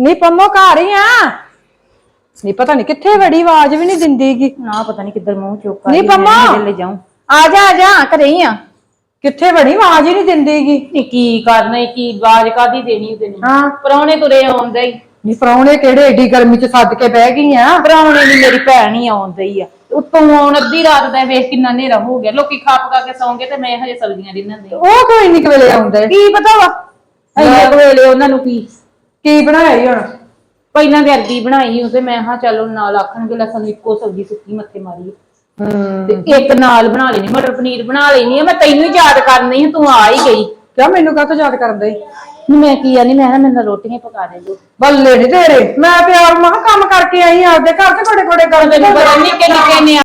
ਨਹੀਂ ਪੰਮੋ ਘਰ ਹੀ ਆ। ਨਹੀਂ ਪਤਾ ਨਹੀਂ ਕਿੱਥੇ ਵੜੀ ਆਵਾਜ਼ ਵੀ ਨਹੀਂ ਦਿੰਦੀਗੀ। ਨਾ ਪਤਾ ਨਹੀਂ ਕਿੱਧਰ ਮੂੰਹ ਚੁੱਕ ਨਹੀਂ ਪੰਮਾ। ਲੈ ਜਾਉਂ ਆ ਜਾ ਆ ਜਾ ਘਰੇ ਹੀ ਆ। ਕਿੱਥੇ ਵੜੀ ਆਵਾਜ਼ ਹੀ ਨਹੀਂ ਦਿੰਦੀਗੀ। ਨੀ ਕੀ ਕਰਨਾ ਈ, ਕੀ ਬਾਜ ਕਾਦੀ ਦੇਣੀ ਤੈਨੂੰ? ਹਾਂ। ਪਰੌਣੇ ਤੁਰੇ ਆਉਂਦੇ ਹੀ ਨਹੀਂ ਪਰੌਣੇ ਕਿਹੜੇ ਏਡੀ ਗਰਮੀ ਚ ਸੱਦ ਕੇ ਬਹਿ ਗਈ ਆ? ਪਰੌਣੇ ਨੀ ਮੇਰੀ ਭੈਣ ਹੀ ਆਉਂਦੇ ਹੀ ਆ। ਉੱਤੋਂ ਆਉਣ ਅੱਧੀ ਰਾਤ ਦਾ ਵੇਖ ਕਿੰਨਾ ਹਨੇਰਾ ਹੋ ਗਿਆ। ਲੋਕੀ ਖਾ ਪਕਾ ਕੇ ਸੌਂਗੇ ਤੇ ਮੈਂ ਹਜੇ ਸਬਜ਼ੀਆਂ ਰਿੰਨਾਂ ਦੇ। ਉਹ ਕੋਈ ਨਹੀਂ ਵੇਲੇ ਆਉਂਦੇ। ਕੀ ਪਤਾ ਵਾ? ਇੰਨੇ ਕੁ ਵੇਲੇ ਉਹਨਾਂ ਨੂੰ ਕੀ ਕੀ ਬਣਾਇਆ ਈ ਹੁਣ? ਪਹਿਲਾਂ ਤੇ ਅਰਦੀ ਬਣਾਈ ਉਹ ਤੇ ਮੈਂ ਹਾਂ ਚਲੋ ਨਾਲ ਆਖਣਗੇ ਲਸਣ ਇੱਕੋ ਸਬਜ਼ੀ ਸੁੱਕੀ ਮੱਥੇ ਮਾਰੀ ਹੂੰ। ਤੇ ਇੱਕ ਨਾਲ ਬਣਾ ਲੈਣੀ ਮਟਰ ਪਨੀਰ ਬਣਾ ਲੈਣੀ ਆ ਮੈਂ ਤੈਨੂੰ ਹੀ ਯਾਦ ਕਰਨੀ ਆ ਤੂੰ ਆ ਹੀ ਗਈ। ਕਿਆ ਮੈਨੂੰ ਕਾਹਤੋਂ ਯਾਦ ਕਰਦੇ? ਨੀ ਮੈਂ ਕੀ ਆ ਨਹੀਂ ਮੈਂ ਨਾ ਮੈਨੂੰ ਰੋਟੀਆਂ ਪਕਾ ਦੇ ਦੋ ਬੱਲੇ ਨੀ ਤੇਰੇ। ਮੈਂ ਪਿਆਰ ਮਾ ਕੰਮ ਕਰਕੇ ਆਈ ਆ ਆਪਦੇ ਘਰ ਤੇ ਕੋੜੇ ਕੋੜੇ ਕਰਦੇ ਤੈਨੂੰ ਪਤਾ ਨਿੱਕੇ ਨਿੱਕੇ ਨੇ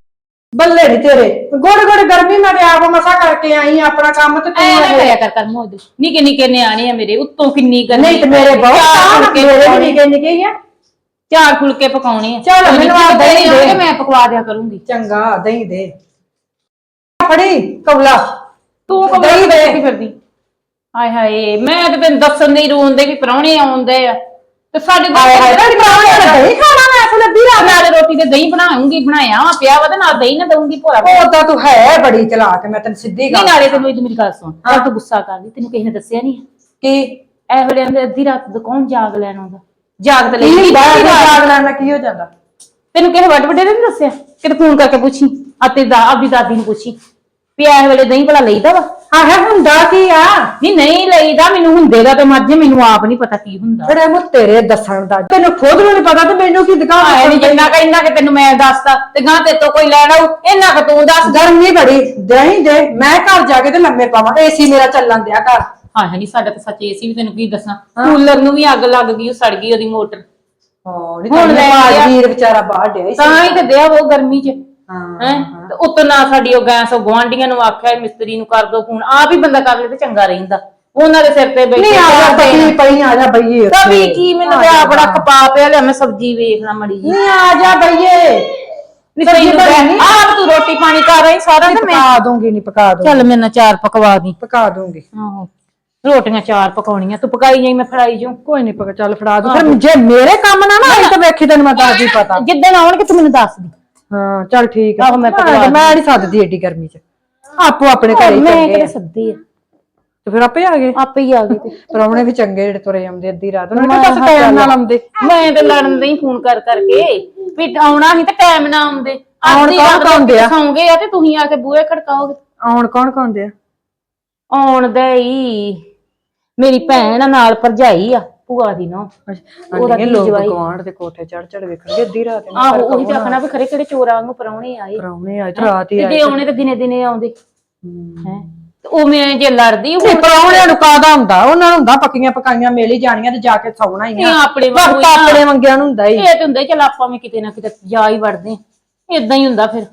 ਬੱਲੇ ਨੀ ਤੇਰੇ। ਗੋੜੇ ਗੋੜੇ ਗਰਮੀ ਮੈਂ ਤੇ ਆਪ ਮਸਾ ਕਰਕੇ ਆਈ ਆ ਆਪਣਾ ਕੰਮ ਤੇ ਤੂੰ ਨਾ ਅਜੇ- ਕਰਿਆ ਕਰ ਕਰ ਮੋਦ। ਨਿੱਕੇ ਨਿੱਕੇ ਨਿਆਣੇ ਆ ਮੇਰੇ ਉੱਤੋਂ ਕਿੰਨੀ ਗਰਮੀ ਨਹੀਂ ਤੇ ਮੇਰੇ ਬਹੁਤ ਚਾਰ ਫੁਲਕੇ ਮੇਰੇ ਵੀ ਪਕਾਉਣੇ। ਨਿੱਕੇ ਨਿੱਕੇ ਹੀ ਆ। ਚਾਰ ਫੁਲਕੇ ਪਕਾਉਣੇ ਆ। ਚੱਲ ਤੇ ਮੈਨੂੰ ਨਿੱਕੇ ਆਪ ਦਹੀਂ ਨਿੱਕੇ ਦੇ। ਮੈਂ ਪਕਵਾ ਦਿਆ ਕਰੂੰਗੀ। ਚੰਗਾ ਦਹੀਂ ਦੇ। ਫੜੀ ਕਬਲਾ ਤੂੰ ਕਦੋਂ ਦਹੀਂ ਦੇ। ਦੇਖੀ ਫਿਰਦੀ? ਹਾਏ ਹਾਏ ਮੈਂ ਤੇ ਤੈਨੂੰ ਦੱਸਣ ਨਹੀਂ ਰੋਂਦੇ ਵੀ ਪਰੌਣੇ ਆਉਂਦੇ ਆ। ਤੇ ਸਾਡੇ ਹਾਏ ਹਾਏ। ਨੇ ਦਹੀਂ ਖਾਣਾ ਮੈਂ ਇਸ ਲੱਭੀ ਰਾਤ ਨਾਲ ਰੋਟੀ ਤੇ ਦਹੀਂ ਬਣਾਉਂਗੀ ਬਣਾਇਆ ਵਾ ਪਿਆ ਵਾ ਤੇ ਨਾਲ ਦਹੀਂ ਨਾ ਦਊਂਗੀ ਭੋਰਾ ਉਹ ਤਾਂ ਤੂੰ ਹੈ ਬੜੀ ਚਲਾਕ ਮੈਂ ਤੈਨੂੰ ਸਿੱਧੀ ਨਹੀਂ ਗੱਲ ਨਾਲੇ ਤੈਨੂੰ ਇਹ ਮੇਰੀ ਗੱਲ ਸੁਣ ਚੱਲ ਤੂੰ ਗੁੱਸਾ ਕਰਦੀ ਤੈਨੂੰ ਕਿਸੇ ਨੇ ਦੱਸਿਆ ਨਹੀਂ ਕੀ? ਐ ਵੇਲੇ ਆਂਦੇ ਅੱਧੀ ਰਾਤ ਤੋਂ ਕੌਣ ਜਾਗ ਲੈਣ ਆਉਂਦਾ? ਜਾਗ ਤੇ ਕੀ ਲਈ ਬਾਹਰ ਜਾਗ ਲੈਣਾ ਕੀ ਹੋ ਜਾਂਦਾ? ਤੈਨੂੰ ਕਿਸੇ ਵੱਡ ਵੱਡੇ ਨੇ ਨੀ ਦੱਸਿਆ? ਕਿਤੇ ਫੋਨ ਕਰਕੇ ਪੁੱਛੀ ਆ ਤੇ ਦਾ ਆਪਦੀ ਦਾਦੀ ਨੂੰ ਪੁੱਛੀ ਵੀ ਐ ਵੇਲੇ ਦਹੀਂ ਭਲਾ ਲਈਦਾ ਵਾ? ਹਾਂ ਹੈ ਹੁੰਦਾ ਕੀ ਆ? ਨਹੀਂ ਨਹੀਂ ਲਈਦਾ ਮੈਨੂੰ ਹੁੰਦੇ ਦਾ ਤੇ ਮੱਝ ਮੈਨੂੰ ਆਪ ਨਹੀਂ ਪਤਾ ਕੀ ਹੁੰਦਾ। ਬੜੇ ਮੂੰ ਤੇਰੇ ਦੱਸਣ ਦਾ। ਤੈਨੂੰ ਖੁਦ ਨੂੰ ਨਹੀਂ ਪਤਾ ਤੇ ਮੈਨੂੰ ਕੀ ਦਿਖਾ ਆਏ ਨਹੀਂ ਜਿੰਨਾ ਕਿ ਇੰਨਾ ਕਿ ਤੈਨੂੰ ਮੈਂ ਦੱਸਦਾ ਤੇ ਗਾਂ ਤੇ ਤੋਂ ਕੋਈ ਲੈਣ ਆਊ ਇੰਨਾ ਕਿ ਤੂੰ ਦੱਸ। ਗਰਮੀ ਬੜੀ ਦਹੀਂ ਦੇ ਮੈਂ ਘਰ ਜਾ ਕੇ ਤੇ ਲੰਮੇ ਪਾਵਾਂ ਏਸੀ ਮੇਰਾ ਚੱਲਣ ਦਿਆ ਘਰ ਹਾਂ ਨਹੀਂ ਸਾਡਾ ਤਾਂ ਸੱਚ ਏਸੀ ਵੀ ਤੈਨੂੰ ਕੀ ਦੱਸਾਂ ਕੂਲਰ ਨੂੰ ਵੀ ਅੱਗ ਲੱਗ ਗਈ ਉਹ ਸੜ ਗਈ ਉਹਦੀ ਮੋਟਰ। ਹਾਂ ਨਹੀਂ ਲਿਆ। ਵੀਰ ਵਿਚਾਰਾ ਬਾਹਰ ਡਿਆ ਸੀ। ਤਾਂ ਹੀ ਤੇ ਦਿਆ ਉਹ ਗਰਮੀ 'ਚ। ਹਾਂ? ਹੈ ਤੇ ਉੱਤੋਂ ਨਾ ਸਾਡੀ ਉਹ ਗੈਸ ਉਹ ਗੁਆਂਢੀਆਂ ਨੂੰ ਆਖਿਆ ਮਿਸਤਰੀ ਨੂੰ ਕਰ ਦੋ ਫੋਨ। ਆਪ ਹੀ ਬੰਦਾ ਕਰ ਲੇ ਤੇ ਚੰਗਾ ਰਹਿੰਦਾ। ਉਹਨਾਂ ਦੇ ਸਿਰ ਤੇ ਬੈਠੇ ਨਹੀਂ ਆ ਜਾ ਪਈ ਪਈ ਆ ਜਾ ਬਈਏ ਕਵੀ ਕੀ ਮੈਨੂੰ ਤੇ ਆ ਬੜਾ ਖਪਾ ਪਿਆ ਲਿਆ ਮੈਂ ਸਬਜ਼ੀ ਵੇਖਣਾ ਮੜੀ ਜੀ ਨਹੀਂ ਆ ਜਾ ਬਈਏ। ਨਹੀਂ? ਆਪ ਤੂੰ ਰੋਟੀ ਪਾਣੀ ਕਰ ਰਹੀ ਸਾਰਾ ਤੇ ਮੈਂ ਪਕਾ ਦੂੰਗੀ ਨਹੀਂ ਪਕਾ ਦੂੰਗੀ। ਚੱਲ ਮੇਰੇ ਨਾਲ ਚਾਰ ਪਕਵਾ ਦੀ। ਪਕਾ ਦੂੰਗੀ। ਆਹੋ। ਰੋਟੀਆਂ ਚਾਰ ਪਕਾਉਣੀਆਂ ਤੂੰ ਪਕਾਈ ਜਾਈ ਮੈਂ ਫੜਾਈ ਜਾਉ ਕੋਈ ਨਹੀਂ ਪਕਾ ਚੱਲ ਫੜਾ ਦੂੰ। ਫਿਰ ਜੇ ਮੇਰੇ ਕੰਮ ਨਾ ਨਾ ਆਈ ਤਾਂ ਵੇਖੀ ਤੈਨੂੰ ਮੈਂ ਦੱਸ ਦੀ ਪਤਾ। ਜਿੱਦਣ ਆਉਣਗੇ ਤੂੰ ਮੈਨੂੰ ਦੱਸ ਦੀ। ਹਾਂ ਚੱਲ ਠੀਕ ਆ। ਆਹੋ, ਮੈਂ ਪਕਵਾ ਮੈਂ ਨਹੀਂ ਸੱਦਦੀ ਏਡੀ ਗਰਮੀ ਚ। ਆਪੋ ਆਪਣੇ ਘਰੇ ਹੀ ਮੈਂ ਚੰਗੇ ਕਿਹੜੇ ਆ। ਸੱਦੇ ਆ? ਤੇ ਫਿਰ ਆਪੇ ਆ ਗਏ। ਆਪੇ ਹੀ ਆ ਗਏ ਤੇ। ਪਰੌਣੇ ਵੀ ਚੰਗੇ ਜਿਹੜੇ ਤੁਰੇ ਆਉਂਦੇ ਅੱਧੀ ਰਾਤ। ਨੂੰ ਦੱਸ ਟਾਈਮ ਨਾਲ ਆਉਂਦੇ। ਮੈਂ ਤੇ ਲੜਨ ਦੇ ਹੀ ਫੋਨ ਕਰ ਕਰਕੇ ਵੀ ਆਉਣਾ ਸੀ ਤੇ ਟਾਈਮ ਨਾ ਆਉਂਦੇ। ਆਉਣ ਅੱਧੀ ਕੌਣ ਰਾਤ ਦਿਆ? ਸੌਂਗੇ ਆ ਤੇ ਤੁਸੀਂ ਆ ਕੇ ਬੂਹੇ ਖੜਕਾਓਗੇ। ਆਉਣ ਕੌਣ ਕੌਣ ਦੇ ਆ? ਆਉਣ ਦੇ ਹੀ ਮੇਰੀ ਭੈਣ ਆ ਨਾਲ ਭਰਜਾਈ ਆ। ਭੂਆ ਦੀ ਨੋ। ਉਹਦਾ ਕੀ ਲੋਕ ਜਵਾਈ? ਗਵਾਂਢ ਦੇ ਕੋਠੇ ਚੜ ਚੜ ਵੇਖਣਗੇ ਅੱਧੀ ਰਾਤ ਨੂੰ ਆਹੋ ਉਹੀ ਤਾਂ ਆਖਣਾ ਵੀ ਖਰੇ ਖਰੇ ਚੋਰਾਂ ਵਾਂਗੂ ਪਰੌਣੇ ਆਏ ਪਰੌਣੇ ਆਏ ਤੇ ਰਾਤ ਹੀ ਆਏ ਜੇ ਆਉਣੇ ਤੇ ਦਿਨੇ ਦਿਨੇ ਆਉਂਦੇ। ਹੈ। ਉਹ ਮੈਂ ਜੇ ਲੜਦੀ ਨਹੀਂ ਹੁਣ ਪਰੌਣਿਆਂ ਨੂੰ ਕਾਦਾ ਹੁੰਦਾ? ਉਹਨਾਂ ਨੂੰ ਹੁੰਦਾ ਪੱਕੀਆਂ ਪਕਾਈਆਂ ਮਿਲ ਹੀ ਜਾਣੀਆਂ ਤੇ ਜਾ ਕੇ ਸੌਣਾ ਹੀ ਆ। ਆਪਣੇ ਵਾਂਗੂ ਆਪਣੇ ਮੰਗਿਆਂ ਨੂੰ ਹੁੰਦਾ ਹੀ। ਇਹ ਤੇ ਹੁੰਦਾ ਚੱਲ ਆਪਾਂ ਵੀ ਕਿਤੇ ਨਾ ਕਿਤੇ ਜਾ ਹੀ ਵੜਦੇ ਇਦਾਂ ਹੀ ਹੁੰਦਾ ਫਿਰ।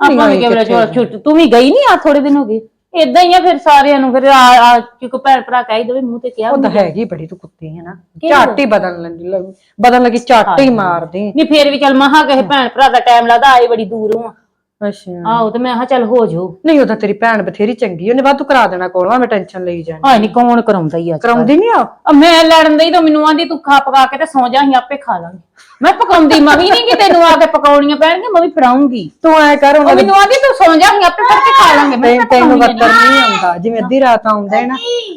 ਆਪਾਂ ਵੀ ਕਿਵੇਂ ਛੁੱਟ ਤੂੰ ਵੀ ਗਈ ਨਹੀਂ ਆ? ਥੋੜੇ ਦਿਨ ਹੋ ਗਏ। ਇਦਾਂ ਹੀ ਆ ਫਿਰ ਸਾਰਿਆਂ ਨੂੰ ਫਿਰ ਆ ਆ ਕਿਉਂਕਿ ਭੈਣ ਭਰਾ ਕਹਿ ਦੇਵੇ ਮੂੰਹ ਤੇ ਕਿਹਾ ਉਹ ਤਾਂ ਹੈਗੀ ਬੜੀ ਤੂੰ ਕੁੱਤੀ ਹੈ ਨਾ। ਝੱਟ ਹੀ ਬਦਲ ਲੈਂਦੀ ਲੱਗ- ਬਦਲਣ ਲੱਗੀ ਝੱਟ ਹੀ। ਮਾਰਦੀ। ਨਹੀਂ ਫਿਰ ਵੀ ਚੱਲ ਮਹਾ ਕਿਸੇ ਭੈਣ ਭਰਾ ਦਾ ਟਾਈਮ ਲੱਗਦਾ ਆਏ ਬੜੀ ਦੂਰੋਂ ਆ। ਅੱਛਾ। ਆਹੋ ਤੇ ਮੈਂ ਕਿਹਾ ਚੱਲ ਹੋ ਜਾਓ ਨਹੀਂ ਉਹ ਤਾਂ ਤੇਰੀ ਭੈਣ ਬਥੇਰੀ ਚੰਗੀ ਉਹਨੇ ਤੂੰ ਕਰਾ ਦੇਣਾ ਕੋਲੋਂ ਮੈਂ ਟੈਨਸ਼ਨ ਲਈ ਜਾਣੀ ਹਾਂ ਨਹੀਂ ਕੌਣ ਕਰਾਉਂਦਾ ਹੀ ਅੱਜ ਕਰਾਉਂਦੀ ਨਹੀਂ ਆ? ਆ ਮੈਂ ਲੜਨ ਦਈ ਤਾਂ ਮੈਨੂੰ ਆਂਦੀ ਤੂੰ ਖਾ ਪਕਾ ਕੇ ਤੇ ਸੌ ਜਾ ਅਸੀਂ ਆਪੇ ਖਾ ਲਾਂਗੇ। ਮੈਂ ਪਕਾਉਂਦੀ ਮੈਂ ਵੀ ਨਹੀਂ ਕਿ ਤੈਨੂੰ ਆ ਕੇ ਪਕਾਉਣੀਆਂ ਪੈਣਗੀਆਂ ਮੈਂ ਵੀ ਫੜਾਉਂਗੀ। ਤੂੰ ਐ ਕਰ ਉਹ ਉਹਨਾਂ ਮੈਨੂੰ ਆਂਦੀ ਤੂੰ ਸੌ ਜਾ ਅਸੀਂ ਆਪੇ ਫੜ ਕੇ ਖਾ ਲਾਂਗੇ। ਮੈਂ ਤੈਨੂੰ ਤੈਨੂੰ ਬੱਤਰ ਨਹੀਂ ਆਉਂਦਾ। ਜਿਵੇਂ ਅੱਧੀ ਰਾਤ ਆਉਂਦਾ ਹੈ ਨਾ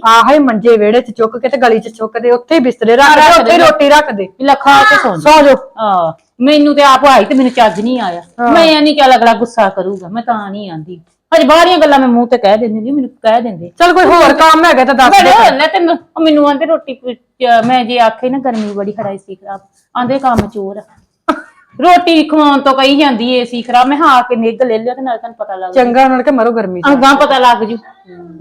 ਆਹੇ ਮੰਜੇ ਵਿਹੜੇ 'ਚ ਚੁੱਕ ਕੇ ਤੇ ਗਲੀ 'ਚ ਚੁੱਕ ਦੇ ਉੱਥੇ ਹੀ ਬਿਸਤਰੇ ਰੱਖ ਦੇ ਉੱਥੇ ਹੀ ਰੋਟੀ ਰੱਖ ਦੇ। ਲੈ ਖਾ ਕੇ ਸੌਂ ਜਾ। ਸੌ ਜਾ ਆ ਮੈਨੂੰ ਤੇ ਆਪ ਆਈ ਤੇ ਮੈਨੂੰ ਚੱਜ ਨਹੀਂ ਆਇਆ। ਮੈਂ ਨਹੀਂ ਚੱਲ ਅਗਲਾ ਗੁੱਸਾ ਕਰੂਗਾ ਮੈਂ ਤਾਂ ਨਹੀਂ ਆਂਦੀ। ਹਜੇ ਬਾਹਰੀਆਂ ਗੱਲਾਂ ਮੈਂ ਮੂੰਹ ਤੇ ਕਹਿ ਦਿੰਦੀ ਨਹੀਂ ਮੈਨੂੰ ਕਹਿ ਦਿੰਦੇ। ਚੱਲ ਕੋਈ ਹੋਰ ਕੰਮ ਹੈਗਾ ਤਾਂ ਦੱਸ ਦੇ ਬੜੇ ਲੈ ਤੈਨੂੰ ਮੈਨੂੰ ਆਂਦੇ ਰੋਟੀ ਮੈਂ ਜੇ ਆਖੇ ਨਾ ਗਰਮੀ ਬੜੀ ਖੜਾਈ ਸੀ ਖਰਾਬ ਆਂਦੇ ਕੰਮ ਚੋਰ। ਰੋਟੀ ਖਵਾਉਣ ਤੋਂ ਕਹੀ ਜਾਂਦੀ ਏ ਸੀ ਖਰਾਬ ਮੈਂ ਹਾਂ ਕੇ ਨਿੱਘ ਲੈ ਲਿਆ ਤੇ ਨਾਲ ਤੁਹਾਨੂੰ ਪਤਾ ਲੱਗ ਚੰਗਾ ਉਹਨਾਂ ਨੇ ਕਿ ਮਰੋ ਗਰਮੀ 'ਚ। ਅਗਾਂ ਪਤਾ ਲੱਗ ਜੂ।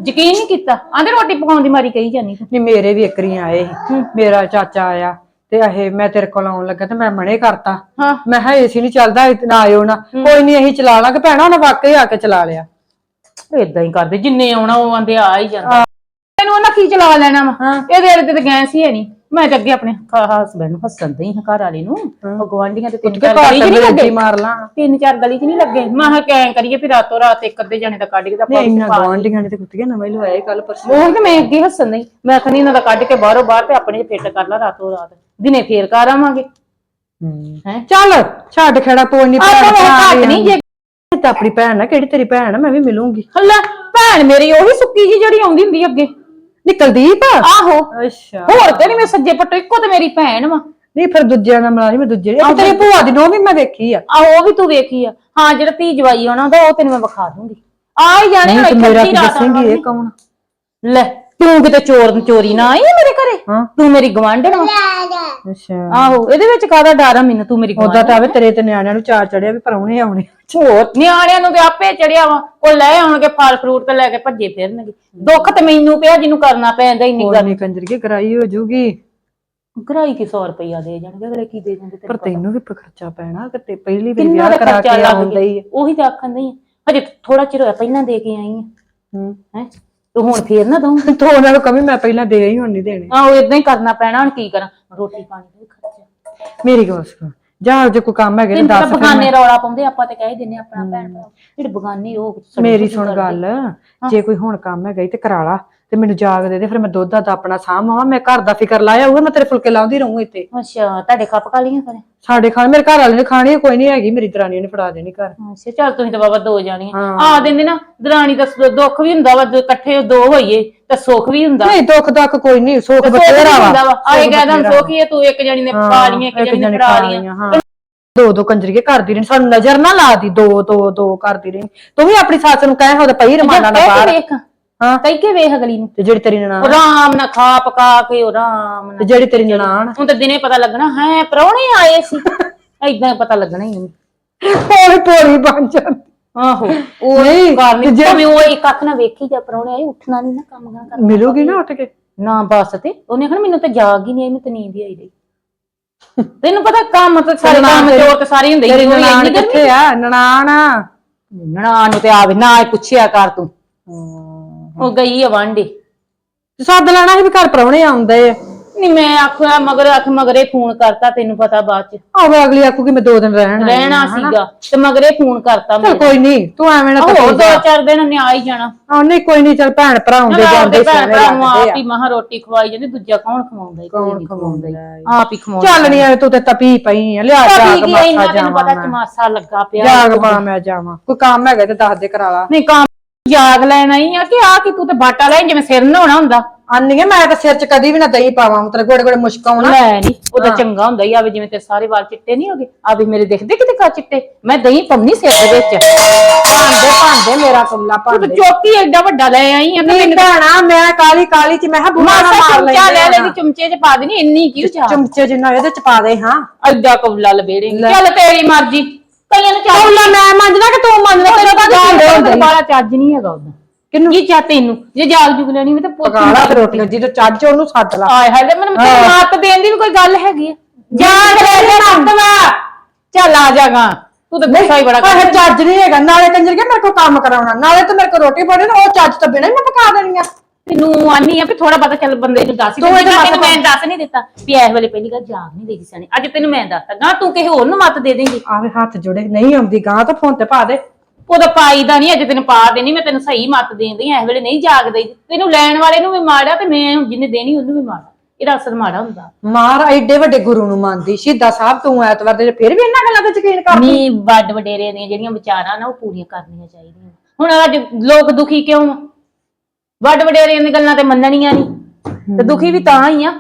ਯਕੀਨ ਨਹੀਂ ਕੀਤਾ। ਆਂਦੇ ਰੋਟੀ ਪਕਾਉਣ ਦੀ ਮਾਰੀ ਕਹੀ ਜਾਂਦੀ ਨਹੀਂ ਮੇਰੇ ਵੀ ਇੱਕਰੀ ਆਏ ਸੀ। ਮੇਰਾ ਚਾਚਾ ਆਇਆ। ਤੇ ਇਹ ਮੈਂ ਤੇਰੇ ਕੋਲ ਆਉਣ ਲੱਗਾ ਤੇ ਮੈਂ ਮਨੇ ਕਰਤਾ। ਹਾਂ। ਮੈਂ ਕਿਹਾ ਏਸੀ ਨਹੀਂ ਚੱਲਦਾ ਇਹ ਨਾ ਆਇਓ ਨਾ। ਕੋਈ ਨਹੀਂ ਅਸੀਂ ਚਲਾ ਲਾਂਗੇ। ਭੈਣਾ ਉਹਨੇ ਵਾਕਈ ਆ ਕੇ ਚਲਾ ਲਿਆ। ਇਦਾਂ ਹੀ ਕਰਦੇ ਜਿੰਨੇ ਆਉਣਾ ਉਹ ਆਂਦੇ ਆ ਹੀ ਜਾਂਦਾ। ਤੈਨੂੰ ਉਹਨਾਂ ਕੀ ਚਲਾ ਲੈਣਾ ਵਾ? ਇਹਦੇ ਵਾਲੇ ਤੇ ਤਾਂ ਗੈਸ ਹੀ ਹੈ ਨਹੀਂ। ਮੈਂ ਤਾਂ ਅੱਗੇ ਆਪਣੇ ਹਸਬੰਡ ਨੂੰ ਹੱਸਣ ਦਈ ਹਾਂ ਘਰ ਵਾਲੇ ਨੂੰ। ਉਹ ਗਵਾਂਢੀਆਂ ਤੇ ਤਿੰਨ ਚਾਰ ਗਲੀ ਚ ਨਹੀਂ ਲੱਗੇ? ਮਾਰ ਲਾਂ। ਤਿੰਨ ਚਾਰ ਗਲੀ ਚ ਨਹੀਂ ਲੱਗੇ? ਮੈਂ ਕਿਹਾ ਕੈਂ ਕਰੀਏ ਫਿਰ ਰਾਤੋਂ ਰਾਤ ਇੱਕ ਅੱਧੇ ਜਾਣੇ ਦਾ ਕੱਢ ਕੇ ਤਾਂ ਨਹੀਂ ਆਪਾਂ ਇੰਨਾ ਗਵਾਂਢੀਆਂ ਨੇ ਤੇ ਕੁੱਤੀਆਂ ਨਵੇਂ ਲਵਾਏ ਕੱਲ ਪਰਸੋਂ। ਉਹ ਤੇ ਮੈਂ ਅੱਗੇ ਹੱਸਣ ਦਈ ਮੈਂ ਕਹਿੰਦੀ ਇਹਨਾਂ ਦਾ ਕੱਢ ਕੇ ਬਾਹਰੋਂ ਬਾਹਰ ਤੇ ਆਪਣੇ ਚ ਫਿੱਟ ਕਰ ਲਾ ਰਾਤੋਂ ਰਾਤ। ਦਿਨੇ ਫੇਰ ਕਰ ਆਵਾਂਗੇ। ਹੂੰ। ਹੈ? ਚੱਲ ਛੱਡ ਖੇੜਾ ਕੋਈ ਨਹੀਂ ਆਪਾਂ ਨੂੰ ਘੱਟ ਨਹੀਂ ਜੇ ਤਾਂ ਆਪਣੀ ਭੈਣ ਆ ਕਿਹੜੀ ਤੇਰੀ ਭੈਣ ਆ? ਮੈਂ ਵੀ ਮਿਲੂੰਗੀ। ਹੱਲਾ ਭੈਣ ਮੇਰੀ ਉਹੀ ਸੁੱਕੀ ਜੀ ਜਿਹੜੀ ਆਉਂਦੀ ਹੁੰਦੀ ਅੱਗੇ। ਨਿਕਲਦੀਪ ਆਹੋ। ਅੱਛਾ। ਹੋਰ ਤੇ ਨਹੀਂ ਮੈਂ ਸੱਜੇ ਪੱਟੋ ਇੱਕੋ ਤੇ ਮੇਰੀ ਭੈਣ ਵਾ। ਨਹੀਂ ਫਿਰ ਦੂਜਿਆਂ ਨਾਲ ਮਿਲਾ ਲਈ ਮੈਂ ਦੂਜੇ ਇੱਕ ਤੇਰੀ ਭੂਆ ਦੀ ਨੋ ਵੀ ਮੈਂ ਵੇਖੀ ਆ। ਆਹੋ ਉਹ ਵੀ ਤੂੰ ਵੇਖੀ ਆ। ਹਾਂ ਜਿਹੜਾ ਧੀ ਜਵਾਈ ਆਉਣਾ ਉਹਦਾ ਉਹ ਤੈਨੂੰ ਮੈਂ ਵਿਖਾ ਦੂੰਗੀ। ਆ ਹੀ ਜਾਣੇ ਨਹੀਂ ਹੁਣ ਮੇਰਾ ਕੀ ਰਾਤ ਦੱਸੇਂਗੀ ਇਹ ਕੌਣ ਲੈ। ਤੂੰ ਕਿਤੇ ਚੋਰ ਚੋਰੀ ਨਾ ਆਈ ਆ ਮੇਰੇ ਘਰੇ? ਹਾਂ। ਤੂੰ ਮੇਰੀ ਗਵਾਂਢਣ ਵਾ ਅੱਛਾ। ਆਹੋ ਇਹਦੇ ਵਿੱਚ ਕਾਹਦਾ ਡਰ ਆ ਮੈਨੂੰ ਤੂੰ ਮੇਰੀ ਉਹਦਾ ਗਵਾਂਢਣ ਤਾਂ ਆਵੇ ਤੇਰੇ ਤੇ ਨਿਆਣਿਆਂ ਨੂੰ ਚਾਰ ਚੜਿਆ ਵੀ ਪਰਉਣੇ ਆਉਣੇ। ਹੋਰ ਨਿਆਣਿਆਂ ਨੂੰ ਤੇ ਆਪੇ ਚੜਿਆ ਵਾ। ਉਹ ਲੈ ਆਉਣਗੇ ਫਲ ਫਰੂਟ ਤੇ ਲੈ ਕੇ ਭੱਜੇ ਫਿਰਨਗੇ। ਦੁੱਖ ਤੇ ਮੈਨੂੰ ਪਿਆ ਜਿਹਨੂੰ ਕਰਨਾ ਪੈਂਦਾ ਇੰਨੀ ਕੋਈ ਨਹੀਂ ਕੰਜਰ ਕੇ ਗਰਾਈ ਹੋ ਜੂਗੀ। ਗਰਾਈ ਕਿ 100 ਰੁਪਇਆ ਦੇ ਜਾਣਗੇ? ਅਗਲੇ ਕੀ ਦੇ ਜਾਂਦੇ ਪਰ ਤੈਨੂੰ ਵੀ ਪ- ਖਰਚਾ ਪੈਣਾ ਕਿ ਪਹਿਲੀ ਵਾਰ ਕਿੰਨਾ ਵਿਆਹ ਦਾ ਕਰਾ ਖਰਚਾ ਕੇ ਲੱਗ ਆਉਂਦਾ ਹੀ ਗਿਆ? ਉਹੀ ਤਾਂ ਆਖਣ ਨਹੀਂ ਹਜੇ ਥੋੜਾ ਚਿਰ ਹੋਇਆ ਪਹਿਲਾਂ ਦੇ ਕੇ ਆਈ ਹੂੰ। ਆ ਹੈ? ਤੂੰ ਹੁਣ ਫੇਰ ਨਾ ਦਊਂ ਤੂੰ ਉਹਨਾਂ ਨੂੰ ਕਵੀ ਮੈਂ ਪਹਿਲਾਂ ਦੇ ਆਈ ਹੁਣ ਨਹੀਂ ਦੇਣੇ। ਆਹੋ ਇਦਾਂ ਹੀ ਕਰਨਾ ਪੈਣਾ ਹੁਣ ਕੀ ਕਰਾਂ? ਰੋਟੀ ਪਾਣੀ ਦਾ ਵੀ ਖਰਚਾ। ਮੇਰੀ ਗੱਲ ਸੁਣ। ਜਾ ਜੇ ਕੋਈ ਕੰਮ ਹੈਗਾ ਤਾਂ ਤੈਨੂੰ ਦੱਸ ਤਾਂ ਬਗਾਨੇ ਰੌਲਾ ਪਾਉਂਦੇ ਆਪਾਂ ਤੇ ਕਹਿ ਦਿੰਨੇ ਆਪਣਾ ਭੈਣ ਭਰਾ। ਜਿਹੜੇ ਬਗਾਨੇ ਉਹ ਸੜੀ ਮੇਰੀ ਸੁਣ। ਗੱਲ। ਜੇ ਕੋਈ ਹੁਣ ਕੰਮ ਹੈਗਾ ਈ ਤੇ ਕਰਾ ਲਾ। ਤੇ ਮੈਨੂੰ ਜਾਗ ਦੇ ਦੇ ਫਿਰ ਮੈਂ ਦੁੱਧ ਦਾ ਆਪਣਾ ਸਾਂਭਾਂ ਮੈਂ ਘਰ ਦਾ ਫਿਕਰ ਲਾਇਆ ਹੋਊਗਾ ਮੈਂ ਤੇਰੇ ਫੁਲਕੇ ਲਾਉਂਦੀ ਰਹੂੰ ਇੱਥੇ। ਅੱਛਾ ਤੁਹਾਡੇ ਕੱਪ ਕਾਲੀਆਂ ਕਰੇ ਸਾਡੇ ਖਾਣ ਮੇਰੇ ਘਰ ਵਾਲੇ ਨੇ ਖਾਣੀ ਕੋਈ ਨਹੀਂ ਹੈਗੀ ਮੇਰੀ ਦਰਾਣੀ ਨੇ ਫੜਾ ਦੇਣੀ ਘਰ। ਅੱਛਾ ਚੱਲ ਤੁਸੀਂ ਤਾਂ ਬਾਬਾ ਦੋ ਜਾਣੀਆਂ। ਹਾਂ। ਆ ਦਿੰਦੇ ਨਾ ਦਰਾਣੀ ਦਾ ਸ- ਦੁੱਖ ਵੀ ਹੁੰਦਾ ਵਾ ਇਕੱਠੇ ਦੋ ਹੋਈਏ ਤਾਂ ਸੁੱਖ ਵੀ ਹੁੰਦਾ। ਨਹੀਂ ਦੁੱਖ ਦੱਖ ਕੋਈ ਨਹੀਂ ਸੁੱਖ ਬਥੇਰਾ ਵਾ। ਆਏ ਸੁੱਖ ਕਹਿੰਦਾ ਬਥੇਰਾ ਸੁੱਖ ਹੀ ਹੈ, ਤੂੰ ਇੱਕ ਜਣੀ ਨੇ ਹਾਂ, ਪਾ ਲੀਆਂ ਇੱਕ ਜਣੀ ਨੇ ਫੜਾ ਲਈਆਂ, ਹਾਂ। ਦੋ ਦੋ ਕੰਜਰੀਏ ਕਰਦੀ ਰਹੀ ਸਾਨੂੰ ਨਜ਼ਰ ਨਾ ਲਾ ਦੀ ਦੋ ਦੋ ਦੋ ਕਰਦੀ ਰਹੀ ਤੂੰ ਵੀ ਆਪਣੀ ਸੱਸ ਨੂੰ ਕਹੇ ਉਹਦਾ ਪਈ ਰਮਾਨਾ ਨਾ ਕਹਿ ਬਾਹਰ। ਵੇਖ। ਹਾਂ। ਕਹਿ ਕੇ ਵੇਖ ਅਗਲੀ ਨੂੰ। ਤੇ ਜਿਹੜੀ ਤੇਰੀ ਨਨਾਣ ਆਰਾਮ ਨਾਲ ਖਾ ਪਕਾ ਕੇ ਉਹ ਆਰਾਮ ਤੇ ਨਾਲ। ਜਿਹੜੀ ਤੇਰੀ ਨਨਾਣ। ਹੁਣ ਤਾਂ ਦਿਨੇ ਪਤਾ ਲੱਗਣਾ ਹੈ ਪ੍ਰਾਹੁਣੇ ਆਏ ਸੀ। ਏਦਾਂ ਪਤਾ ਲੱਗਣਾ ਹੀ ਉਹਨੂੰ। ਪੋੜੀ ਪੋੜੀ ਬਣ ਜਾਂਦੀ। ਆਹੋ ਉਹ ਨਹੀਂ ਤੇ ਜੇ ਜਿਵੇਂ ਉਹ ਇੱਕ ਅੱਖ ਨਾਲ ਵੇਖੀ ਜਾ ਪ੍ਰਾਹੁਣੇ ਆਏ ਉੱਠਣਾ ਨਹੀਂ ਨਾ ਕੰਮ ਨਾ ਕਰਨਾ। ਮਿਲੂਗੀ ਨਾ ਉੱਠ ਕੇ? ਨਾ ਬਸ ਤੇ ਉਹਨੇ ਕਹਣਾ ਮੈਨੂੰ ਤਾਂ ਜਾਗ ਹੀ ਨਹੀਂ ਆਈ ਮੈਨੂੰ ਤਾਂ ਨੀਂਦ ਹੀ ਆਈ ਰਹੀ। ਤੈਨੂੰ ਪਤਾ ਕੰਮ ਤਾਂ ਸਾਰੇ ਕੰਮ ਚੋਰ ਤੇ ਸਾਰੇ ਹੁੰਦੇ ਹੀ ਤੇਰੀ ਨੇ, ਉਹ ਨਨਾਣ ਕਿੱਥੇ ਆ? ਨਨਾਣ। ਨਣਾ ਨੂੰ ਤੇ ਆਵੇ ਨਾ ਇਹ ਪੁੱਛਿਆ ਕਰ ਤੂੰ। ਉਹ ਗਈ ਆ ਵਾਂਡੇ ਤੇ ਸੱਦ ਲੈਣਾ ਸੀ ਵੀ ਘਰ ਪਰਉਣੇ ਆਉਂਦੇ ਆ। ਨਹੀਂ ਮੈਂ ਆਖਿਆ ਮਗਰ ਅੱਖ ਮਗਰੇ ਫੋਨ ਕਰਤਾ ਤੈਨੂੰ ਪਤਾ ਬਾਅਦ ਚ। ਆਵੇ ਅਗਲੀ ਆਖੂਗੀ ਮੈਂ ਦੋ ਦਿਨ ਰਹਿਣਾ ਰਹਿਣਾ ਸੀਗਾ ਤੇ ਮਗਰੇ ਫੋਨ ਕਰਤਾ ਮੈਂ ਚਲ ਕੋਈ ਨਹੀਂ ਤੂੰ ਐਵੇਂ ਨਾ ਹੋਰ ਦੋ ਚਾਰ ਦਿਨ ਨੇ ਆ ਹੀ ਜਾਣਾ। ਆ ਨਹੀਂ ਕੋਈ ਨਹੀਂ ਚਲ ਭੈਣ ਭਰਾ ਹੁੰਦੇ ਜਾਂਦੇ ਭੈਣ ਸਾਰੇ ਭਰਾ ਨੂੰ ਆਪ ਹੀ ਮਹਾ ਰੋਟੀ ਖਵਾਈ ਜਾਂਦੀ ਦੂਜਾ ਕੌਣ ਖਵਾਉਂਦਾ? ਕੋਈ ਕੌਣ ਖਵਾਉਂਦਾ? ਆਪ ਹੀ ਖਵਾਉਂਦਾ। ਚੱਲ ਨਹੀਂ ਐ ਤੂੰ ਤੇ ਤਪੀ ਪਈ ਆ ਲਿਆ ਜਾ ਕੇ ਹੀ ਮਾਸਾ ਤੈਨੂੰ ਪਤਾ ਜਾਵਾਂ ਚਮਾਸਾ ਲੱਗਾ ਪਿਆ। ਜਾਗ ਮਾਂ ਮੈਂ ਜਾਵਾਂ ਕੋਈ ਕੰਮ ਹੈਗਾ ਤੇ ਦੱਸ ਦੇ ਕਰਾ ਲਾ ਨਹੀਂ ਕੰਮ ਜਾਗ ਲੈਣ ਆਈ ਆ ਕਿ ਆ ਕਿ ਤੂੰ ਤੇ ਬਾਟਾ ਲੈ ਜਿਵੇਂ ਸਿਰ ਨਹਾਉਣਾ ਹੁੰਦਾ। ਆਨੀਏ ਮੈਂ ਤਾਂ ਸਿਰ 'ਚ ਕਦੀ ਵੀ ਨਾ ਦਹੀਂ ਪਾਵਾਂ ਮਤਲਬ ਗੋੜੇ ਗੋੜੇ ਮੁਸ਼ਕ ਆਉਣਾ। ਲੈ ਨਹੀਂ ਉਹਦਾ ਚੰਗਾ ਹੁੰਦਾ ਹੀ ਆਵੇ ਜਿਵੇਂ ਤੇ ਸਾਰੇ ਵਾਲ ਚਿੱਟੇ ਨਹੀਂ ਹੋਗੇ ਆਵੇ ਮੇਰੇ ਦੇਖਦੇ ਕਿਤੇ ਕਾ ਚਿੱਟੇ? ਮੈਂ ਦਹੀਂ ਪੰਨੀ ਸਿਰ ਦੇ ਵਿੱਚ। ਭਾਂਡੇ ਭਾਂਡੇ ਮੇਰਾ ਕੁੱਲਾ ਤੂੰ ਭਾਂਡੇ। ਚੋਕੀ ਐਡਾ ਵੱਡਾ ਲੈ ਆਈ ਆ ਤੇ ਨਹੀਂ ਭੈਣਾ ਮੈਂ ਕਾਲੀ ਕਾਲੀ 'ਚ ਮੈਂ ਕਿਹਾ ਬੁਆ ਨਾ ਮਾਸਾ ਮਾਰ ਚਮਚਾ ਲੈ ਲੈਂਦੇ ਲੈਣੀ ਚਮਚੇ 'ਚ ਪਾ ਦੇਣੀ ਇੰਨੀ ਕਿਉਂ ਚਾ ਚਮਚੇ ਜਿੰਨਾ ਇਹਦੇ 'ਚ ਪਾ ਦੇ ਹਾਂ। ਐਡਾ ਕਬਲਾ ਲਬੇੜੇ ਚੱਲ ਤੇਰੀ ਮਰਜ਼ੀ। ਕਈਆਂ ਨੂੰ ਚੱਲ ਕੌਲਾ ਮੈਂ ਮੰਨਦਾ ਕਿ ਤੂੰ ਮੰਨਦਾ ਤੇਰਾ ਤਾਂ ਹੁੰਦੇ ਜਾਗ ਵਾਲਾ ਚੱਜ ਨਹੀਂ ਹੈਗਾ ਉਹਦਾ। ਕਿੰਨੂੰ ਕੀ ਚਾ ਤੈਨੂੰ? ਜੇ ਜਾਗ ਜੁਗ ਲੈਣੀ ਵੀ ਤਾਂ ਪੁੱਤ ਪਕਾਲਾ ਤੇ ਰੋਟੀਆਂ ਜਿਹਦੇ ਚੱਜ ਉਹਨੂੰ ਸੱਦ ਲਾ। ਆਏ ਹਾਏ ਮੈਨੂੰ ਮਾਤ ਦੇਣ ਦੀ ਵੀ ਕੋਈ ਗੱਲ ਹੈਗੀ ਆ। ਜਾਗ ਲੈ ਕੇ ਨੱਤਵਾ ਚੱਲ ਆ ਜਾਗਾ। ਤੂੰ ਤਾਂ ਗੁੱਸਾ ਹੀ ਬੜਾ ਕਰ ਚੱਜ ਨਹੀਂ ਹੈਗਾ। ਨਾਲੇ ਕੰਜਰ ਕੇ ਮੇਰੇ ਕੋਲ ਕੰਮ ਕਰਾਉਣਾ। ਨਾਲੇ ਤੇ ਮੇਰੇ ਕੋਲ ਰੋਟੀ ਬਣੇ ਨਾ ਉਹ ਚੱਜ ਤੋਂ ਬਿਨਾਂ ਹੀ ਮੈਂ ਪਕਾ ਦੇਣੀ ਆ। ਤੈਨੂੰ ਆਨੀ ਆ ਵੀ ਥੋੜਾ ਪਤਾ ਚੱਲ ਬੰਦੇ ਨੂੰ ਦੱਸ ਹੀ ਤੈਨੂੰ ਮੈਂ ਦੱਸ ਨਹੀਂ ਦਿੱਤਾ ਵੀ ਇਸ ਵੇਲੇ ਪਹਿਲੀ ਗੱਲ ਜਾਗ ਨਹੀਂ ਦੇਗੀ ਸਣੇ। ਅੱਜ ਤੈਨੂੰ ਮੈਂ ਦੱਸਤਾ। ਗਾਂ ਤੂੰ ਕਿਸੇ ਹੋਰ ਨੂੰ ਮਤ ਦੇ ਦੇਂਗੀ। ਆਵੇ ਹੱਥ ਜੋੜੇ ਨਹੀਂ ਆਉਂਦੀ ਗਾਂ ਤਾਂ ਫੋਨ ਤੇ ਪਾ ਦੇ। ਉਹਦਾ ਪਾਈ ਦਾ ਨਹੀਂ ਅੱਜ ਤੈਨੂੰ ਪਾ ਦੇਣੀ ਮੈਂ ਤੈਨੂੰ ਸਹੀ ਮਤ ਦੇਂਦੀ ਇਸ ਵੇਲੇ ਨਹੀਂ ਜਾਗਦਾ। ਈ। ਤੈਨੂੰ ਲੈਣ ਵਾਲੇ ਨੂੰ ਵੀ ਮਾੜਾ ਤੇ ਮੈਂ ਜਿਹਨੇ ਦੇਣੀ ਉਹਨੂੰ ਵੀ ਮਾੜਾ। ਇਹਦਾ ਅਸਰ ਮਾੜਾ ਹੁੰਦਾ। ਮਾਰ ਐਡੇ ਵੱਡੇ ਗੁਰੂ ਨੂੰ ਮੰਨਦੀ ਸ਼ਹੀਦਾਂ ਸਾਹਿਬ ਤੂੰ ਐਤਵਾਰ ਦੇ ਫਿਰ ਵੀ ਇਹਨਾਂ ਗੱਲਾਂ ਤੇ ਯਕੀਨ ਕਰਦੀ? ਨਹੀਂ ਵੱਡ ਵਡੇਰੇ ਦੀਆਂ ਜਿਹੜੀਆਂ ਵਿਚਾਰਾਂ ਨਾ ਉਹ ਪੂਰੀਆਂ ਕਰਨੀਆਂ ਚਾਹੀਦੀਆਂ। ਹੁਣ ਅੱਜ ਲੋਕ ਦੁਖੀ ਕਿਉਂ? ਆ ਵੱਡ ਵਡੇਰਿਆਂ ਦੀਆਂ ਗੱਲਾਂ ਤੇ ਮੰਨਣੀਆਂ ਨਹੀਂ ਤੇ ਦੁਖੀ ਵੀ ਤਾਂ ਹੀ ਆ।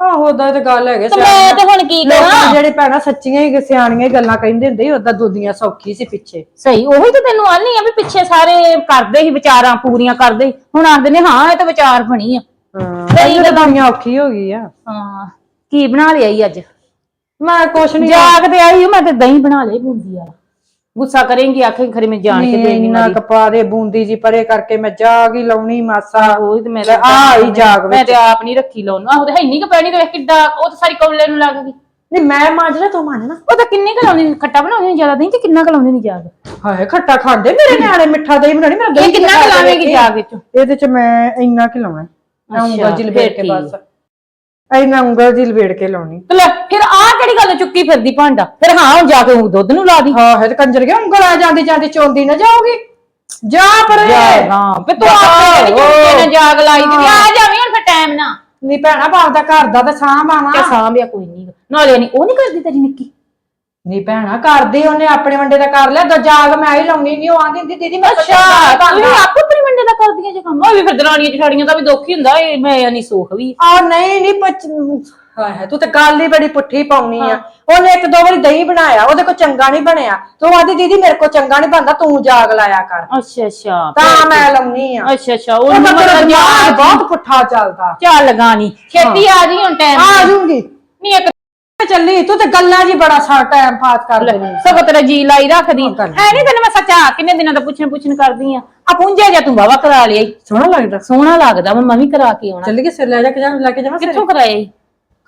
ਆਹੋ ਉਹਦਾ ਤੇ ਗੱਲ ਹੈਗੇ ਤੇ ਮੈਂ ਤੇ ਹੁਣ ਕੀ ਕਰਾਂ? ਜਿਹੜੇ ਭੈਣਾਂ ਸੱਚੀਆਂ ਹੀ ਸਿਆਣੀਆਂ ਹੀ ਗੱਲਾਂ ਕਹਿੰਦੇ ਹੁੰਦੇ ਸੀ ਉਦਾਂ ਦੁਨੀਆ ਸੌਖੀ ਸੀ ਪਿੱਛੇ। ਸਹੀ ਉਹੀ ਤਾਂ ਤੈਨੂੰ ਆਨੀ ਆ ਵੀ ਪਿੱਛੇ ਸਾਰੇ ਕਰਦੇ ਸੀ ਵਿਚਾਰਾਂ ਪੂਰੀਆਂ ਕਰਦੇ ਸੀ। ਹੁਣ ਆਖਦੇ ਨੇ ਹਾਂ ਇਹ ਤਾਂ ਵਿਚਾਰ ਬਣੀ ਆ। ਹਾਂ ਤਾਂ ਦੁਨੀਆ ਔਖੀ ਹੋ ਗਈ ਆ। ਹਾਂ ਕੀ ਬਣਾ ਲਿਆ ਈ ਅੱਜ? ਮੈਂ ਕੁਛ ਨਹੀਂ ਜਾਗ ਤੇ ਆਈ ਮੈਂ ਤੇ ਦਹੀਂ ਬਣਾ ਲਈ ਬੂੰਦੀ ਵਾਲਾ। ਗੁੱਸਾ ਕਰੇਂਗੀ ਆਖੇ ਖਰੇ ਮੈਂ ਜਾਣ ਕੇ ਦੇਣੀ ਇੰਨਾ ਕਪਾ ਦੇ ਬੂੰਦੀ ਜੀ ਪਰੇ ਕਰਕੇ ਮੈਂ ਜਾਗ ਹੀ ਲਾਉਣੀ ਮਾਸਾ। ਉਹੀ ਤੇ ਮੈਂ ਆ ਹੀ ਜਾਗ ਮੈਂ ਵਿੱਚ। ਤੇ ਆਪ ਨਹੀਂ ਰੱਖੀ ਲਾਉਣ ਆਹੋ ਤੇ ਹੈ ਨਹੀਂ ਕਿ ਪੈਣੀ ਤੇ ਕਿੱਡਾ ਉਹ ਤਾਂ ਸਾਰੀ ਕੌਲੇ ਨੂੰ ਲੱਗ ਗਈ। ਨਹੀਂ ਮੈਂ ਮਾਂਜਣਾ ਤੂੰ ਮਾਂਜਣਾ ਉਹ ਤਾਂ ਕਿੰਨੇ ਕੁ ਲਾਉਂਦੀ ਖੱਟਾ ਬਣਾਉਂਦੀ ਨਹੀਂ ਜ਼ਿਆਦਾ ਦਹੀਂ ਤੇ ਕਿੰਨਾ ਕੁ ਲਾਉਂਦੀ ਨਹੀਂ ਜਾਗ? ਹਾਏ ਖੱਟਾ ਖਾਂਦੇ ਮੇਰੇ ਨਿਆਣੇ ਮਿੱਠਾ ਦਹੀਂ ਬਣਾਣੀ ਮੇਰਾ ਇਹ ਦਹੀਂ ਕਿੰਨਾ ਕੁ ਲਾਵੇਂਗੀ ਜਾਗ ਵਿੱਚ? ਇਹਦੇ ਚ ਮੈਂ ਇੰਨਾ ਕਿ ਲਾਉਣਾ। ਮੈਂ ਉਂਗਲ ਜੀ ਕੇ। ਬਸ। ਇੰਨਾ ਉਂਗਲ ਜੀ ਲਵੇੜ ਕੇ ਲਾਉਣੀ। ਤੇ ਲੈ ਫਿਰ ਆਹ ਕਿਹੜੀ ਗੱਲ ਚੁੱਕੀ ਫਿਰਦੀ ਭਾਂਡਾ? ਫਿਰ ਹਾਂ ਹੁਣ ਜਾ ਕੇ ਉਹ ਦੁੱਧ ਨੂੰ ਲਾ ਦੀ। ਹਾਂ ਹੈ ਤੇ ਕੰਜਰ ਗਿਆ ਉਂਗਲ ਆ ਜਾਂਦੀ ਜਾਂਦੀ ਚੋਂਦੀ ਨਾ ਜਾਊਗੀ। ਜਾ ਪਰੇ। ਹਾਂ ਫੇ ਤੂੰ ਆਪੇ ਜਿਹੜੀ ਚੁੱਕੇ ਨਾ ਜਾਗ ਲਾਈ ਦੀ ਆ ਜਾਵੀਂ ਹੁਣ ਫਿਰ ਟਾਈਮ ਨਾ ਨਹੀਂ ਭੈਣਾ ਬਾਪ ਦਾ ਘਰ ਦਾ ਤਾਂ ਸਾਂਭ ਆਵਾਂ। ਕਿਆ ਸਾਂਭਿਆ ਕੋਈ ਨਹੀਂ ਨਾਲੇ ਨਹੀਂ ਉਹ ਨਹੀਂ ਕਰਦੀ ਤੇਰੀ ਨਿੱਕੀ? ਨਹੀਂ ਭੈਣਾ ਕਰਦੀ ਉਹਨੇ ਆਪਣੇ ਵੰਡੇ ਦਾ ਕਰ ਲਿਆ ਦਜਾਗ ਮੈਂ ਹੀ ਲਾਉਣੀ ਨਹੀਂ ਉਹ ਆਂਦੀ ਦੀਦੀ ਮੈਂ ਅੱਛਾ ਤੂੰ ਆਪ ਆਪਣੀ ਮੰਡੇ ਦਾ ਕਰਦੀਆਂ ਜੇ ਕੰਮ? ਉਹ ਵੀ ਫਿਰ ਦਰਾਣੀਆਂ ਜਠਾੜੀਆਂ ਦਾ ਵੀ ਦੁੱਖ ਹੀ ਹੁੰਦਾ ਇਹ ਮੈਂ ਨਹੀਂ ਸੁੱਖ ਵੀ। ਆ ਨਹੀਂ ਨਹੀਂ ਪਚ ਹਾਏ ਤੂੰ ਤੇ ਗੱਲ ਹੀ ਬੜੀ ਪੁੱਠੀ ਪਾਉਣੀ ਆ। ਉਹਨੇ ਇੱਕ ਦੋ ਵਾਰੀ ਦਹੀਂ ਬਣਾਇਆ ਉਹਦੇ ਕੋ ਚੰਗਾ ਨਹੀਂ ਬਣਿਆ। ਤੂੰ ਆਂਦੀ ਦੀਦੀ ਮੇਰੇ ਕੋ ਚੰਗਾ ਨਹੀਂ ਬਣਦਾ ਤੂੰ ਜਾਗ ਲਾਇਆ ਕਰ। ਅੱਛਾ ਅੱਛਾ ਤਾਂ ਮੈਂ ਲਾਉਣੀ ਆ। ਅੱਛਾ ਅੱਛਾ ਉਹ ਮਤਲਬ ਬਹੁਤ ਪੁੱਠਾ ਚੱਲਦਾ। ਚੱਲ ਗਾਣੀ ਛੇਤੀ ਆ ਜੀ ਹੁਣ ਟਾਈਮ ਆ ਜੂੰਗੀ ਨਹੀਂ ਇੱਕ ਚੱਲੀ ਤੂੰ ਤੇ ਗੱਲਾਂ ਜੀ ਬੜਾ ਸਾ ਟਾਈਮ ਪਾਸ ਕਰ ਦੇਣੀ ਸਗੋਂ ਤੇਰਾ ਜੀ ਲਾਈ ਰੱਖਦੀ। ਐ ਨਹੀਂ ਤੈਨੂੰ ਮੈਂ ਸੱਚਾ ਕਿੰਨੇ ਦਿਨਾਂ ਦਾ ਪੁੱਛਣ ਪੁੱਛਣ ਕਰਦੀ ਆ। ਆ ਪੁੰਜੇ ਜਾਂ ਤੂੰ ਬਾਵਾ ਕਰਾ ਲਿਆ ਈ। ਸੋਹਣਾ ਲੱਗਦਾ। ਸੋਹਣਾ ਲੱਗਦਾ ਮੈਂ ਵੀ ਕਰਾ ਕੇ ਆਉਣਾ। ਚੱਲੀ ਕੇ ਸਿਰ ਲੈ ਜਾ ਕੇ ਜਾ ਲੈ ਕੇ ਜਾਵਾਂ ਸਿਰ? ਕਿੱਥੋਂ ਕਰਾਇਆ ਈ?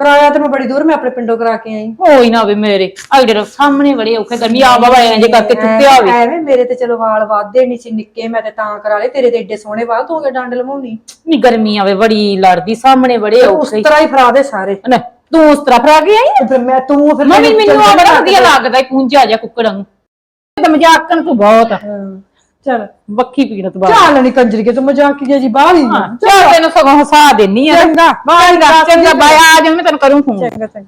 ਕਰਾਇਆ ਤੇ ਮੈਂ ਬੜੀ ਦੂਰ ਮੈਂ ਆਪਣੇ ਪਿੰਡੋਂ ਕਰਾ ਕੇ ਆਈ। ਹੋਈ ਨਾ ਵੇ ਮੇਰੇ। ਆਈਡੇ ਸਾਹਮਣੇ ਬੜੇ ਔਖੇ ਗਰਮੀ ਆ ਬਾਬਾ ਐਂ ਜੇ ਕਰਕੇ ਤੁੱਤਿਆ ਹੋਵੇ। ਐਵੇਂ ਮੇਰੇ ਤੇ ਚਲੋ ਵਾਲ ਵਾਧੇ ਨਹੀਂ ਸੀ ਨਿੱਕੇ ਮੈਂ ਤੇ ਤਾਂ ਕਰਾ ਲਏ। ਤੇਰੇ ਤੇ ਏਡੇ ਸੋਹਣੇ ਵਾਲ ਤੂੰ ਕਿ ਡੰਡ ਲਵਾਉਣੀ। ਨੀ ਗਰਮੀ ਆਵੇ ਬੜੀ ਲੜਦੀ ਸਾਹਮਣੇ ਬੜੇ ਉਸ ਔਖੇ ਤਰ੍ਹਾਂ ਹੀ ਫਰਾ ਦੇ ਸਾਰੇ। ਲੈ, ਤੂੰ ਉਸ ਤਰ੍ਹਾਂ ਫਰਾ ਕੇ ਆਈ ਆਂ? ਤੇ ਫਿਰ ਮੈਂ ਤੂੰ ਫਿਰ ਮੈਂ ਵੀ ਮੈਨੂੰ ਆ ਬੜਾ ਵਧੀਆ ਲੱਗਦਾ ਈ ਪੁੰਜਾ ਜਿਹਾ ਕੁੱਕੜਾਂ ਨੂੰ ਤੇ ਮਜ਼ਾਕ ਕਰਨ ਤੂੰ ਬਹੁਤ ਆ। ਹਾਂ, ਚੱਲ। ਬੱਖੀ ਪੀੜਤ ਬਾਤ ਚੱਲ ਨਹੀਂ ਕੰਜਰੀ ਕੇ ਤੂੰ ਮਜ਼ਾਕੀਆ ਜੀ ਬਾਹਰ ਹੀ ਚੱਲ ਤੈਨੂੰ ਸਗੋਂ ਹਸਾ ਦੇਣੀ ਆ। ਚੰਗਾ ਚੰਗਾ ਚੰਗਾ ਬਾਈ ਆ ਜਾ ਮੈਂ ਤੈਨੂੰ ਕਰੂੰ ਫੋਨ ਚੰਗਾ ਚੰਗਾ।